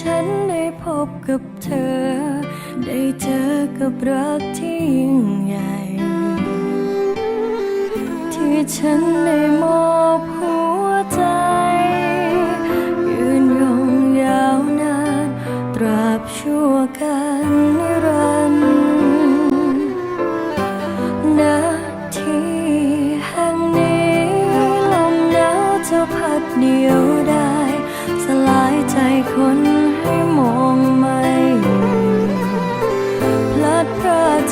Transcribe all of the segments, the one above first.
ฉันได้พบกับเธอ ได้เจอกับรักที่ยิ่งใหญ่ ที่ฉันได้มอบหัวใจ ยืนยงยาวนาน ตราบชั่วกันนิรันนาทีแห่งนี้ลมหนาวจะพัดเดียวได้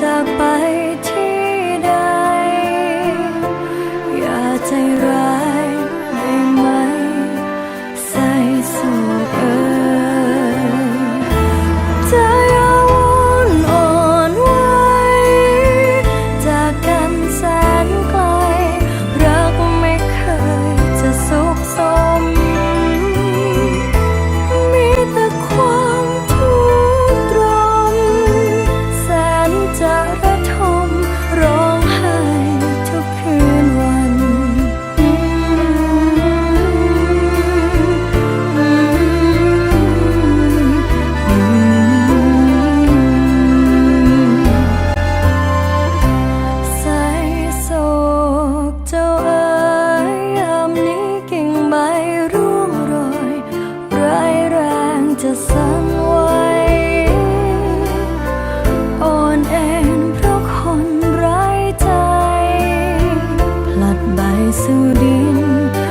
จากไปที่ใด 森林。